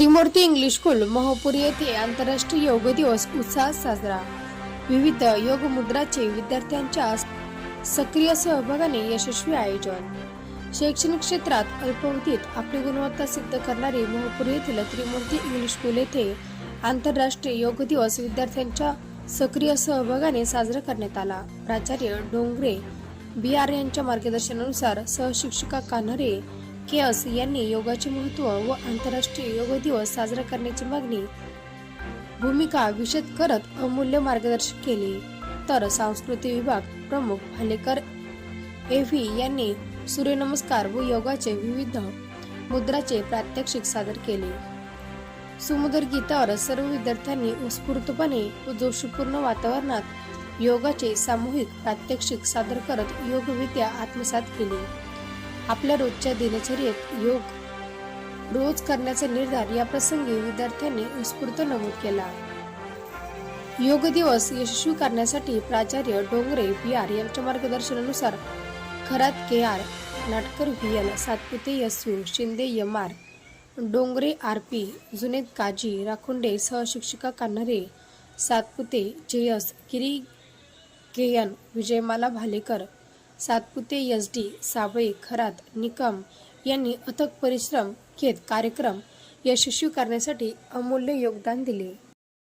त्रिमूर्ती English school मोहपूर येथे आंतरराष्ट्रीय योग दिवस उत्साहात साजरा. विविध योग मुद्राचे विद्यार्थ्यांच्या सक्रिय सहभागाने यशस्वी आयोजन. शैक्षणिक क्षेत्रात अल्पावधीत आपली गुणवत्ता सिद्ध करणारे महापूर येथील त्रिमूर्ती इंग्लिश स्कूल येथे आंतरराष्ट्रीय योग दिवस विद्यार्थ्यांच्या सक्रिय सहभागाने साजरा करण्यात आला. प्राचार्य डोंगरे बी आर यांच्या मार्गदर्शनानुसार सहशिक्षिका कान्हरे के एस यांनी योगाचे महत्त्व व आंतरराष्ट्रीय योग दिवस साजरा करण्याची मागणी भूमिका विशद करत अमूल्य मार्गदर्शन केले. तर सांस्कृतिक विभाग प्रमुख भालेकर एव्ही यांनी सूर्यनमस्कार व योगाचे विविध मुद्राचे प्रात्यक्षिक सादर केले. सुमुदर गीतावर सर्व विद्यार्थ्यांनी उत्स्फूर्तपणे व जोशीपूर्ण वातावरणात योगाचे सामूहिक प्रात्यक्षिक सादर करत योगविद्या आत्मसात केली. आपल्या रोजच्या दिनचर्येत योग रोज करण्याचा निर्धार या प्रसंगी विद्यार्थ्यांनी उत्स्फूर्त नमूद केला. योग दिवस यशस्वी करण्यासाठी प्राचार्य डोंगरे बी आर यांच्या मार्गदर्शनानुसार Kharat K R Natkar V L Satpute यसू Shinde M R Dongre R P Junaid Kazi Rakhunde सहशिक्षिका Kanhare Satpute J S Giri K N Vijaymala Bhalekar Satpute S D Sable Kharat Nikam यांनी अथक परिश्रम घेत कार्यक्रम यशस्वी करण्यासाठी अमूल्य योगदान दिले.